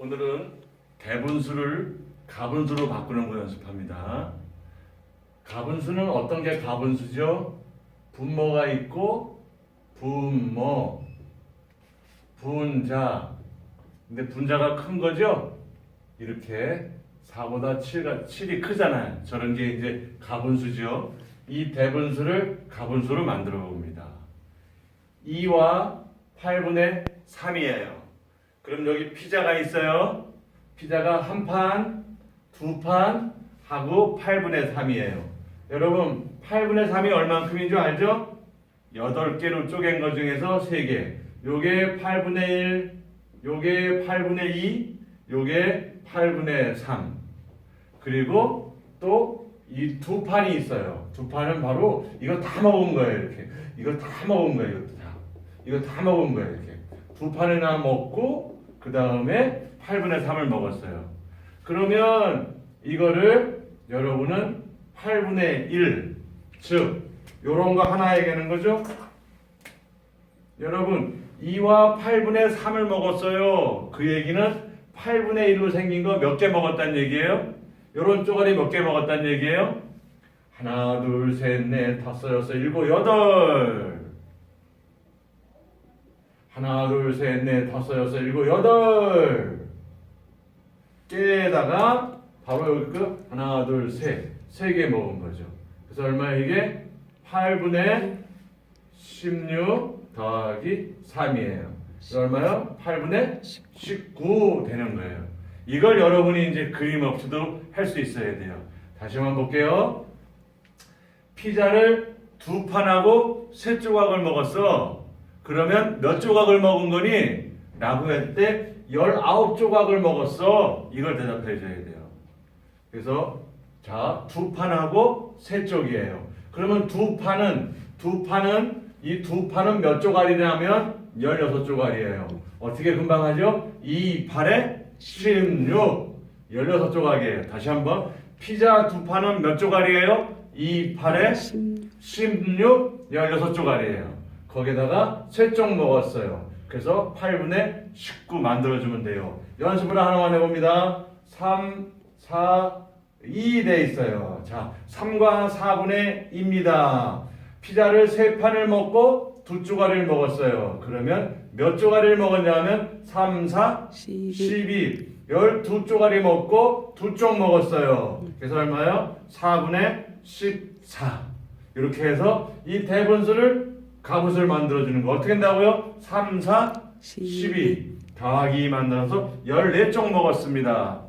오늘은 대분수를 가분수로 바꾸는 거 연습합니다. 가분수는 어떤 게 가분수죠? 분모가 있고 분모, 분자. 근데 분자가 큰 거죠? 이렇게 4보다 7가 7이 크잖아요. 저런 게 이제 가분수죠. 이 대분수를 가분수로 만들어 봅니다. 2와 8분의 3이에요. 그럼 여기 피자가 있어요. 피자가 한 판, 두 판 하고 8분의 3이에요. 여러분, 8분의 3이 얼만큼인 줄 알죠? 8개로 쪼갠 것 중에서 3개. 요게 8분의 1, 요게 8분의 2, 요게 8분의 3. 그리고 또 이 두 판이 있어요. 두 판은 바로 이거 다 먹은 거예요, 이렇게. 이거 다 먹은 거예요, 이것도 다. 이거 다 먹은 거예요, 이렇게. 두 판이나 먹고 그 다음에 8분의 3을 먹었어요. 그러면 이거를 여러분은 8분의 1, 즉 요런 거 하나 얘기하는 거죠. 여러분 2와 8분의 3을 먹었어요. 그 얘기는 8분의 1로 생긴 거 몇 개 먹었다는 얘기예요? 요런 쪼가리 몇 개 먹었다는 얘기예요? 하나, 둘, 셋, 넷, 다섯, 여섯, 일곱, 여덟. 하나, 둘, 셋, 넷, 다섯, 여섯, 일곱, 여덟. 깨다가 바로 여기 그 하나, 둘, 셋, 세 개 먹은 거죠. 그래서 얼마 이게 8분의 16 더하기 3이에요. 얼마요? 8분의 19 되는 거예요. 이걸 여러분이 이제 그림 없이도 할 수 있어야 돼요. 다시 한번 볼게요. 피자를 두 판하고 세 조각을 먹었어. 그러면 몇 조각을 먹은 거니? 라고 할때 19조각을 먹었어. 이걸 대답해 줘야 돼요. 그래서 자, 두 판하고 세 쪽이에요. 그러면 두 판은 두 판은 이 두 판은 몇 조각이냐면 16조각이에요. 어떻게 금방 하죠? 2, 8에 16 16조각이에요. 다시 한번 피자 두 판은 몇 조각이에요? 2, 8에 16 16조각이에요. 거기다가 세쪽 먹었어요. 그래서 8분의 19 만들어주면 돼요. 연습을 하나만 해봅니다. 3, 4, 2 돼 있어요. 자, 3과 4분의 2입니다. 피자를 세 판을 먹고 두 조각을 먹었어요. 그러면 몇 조각을 먹었냐면 3, 4, 12. 12조각이 먹고 두 쪽 먹었어요. 그래서 얼마요? 4분의 14. 이렇게 해서 이 대분수를 가분수를 만들어주는 거. 어떻게 한다고요? 3, 4, 12. 더하기 만들어서 14쪽 먹었습니다.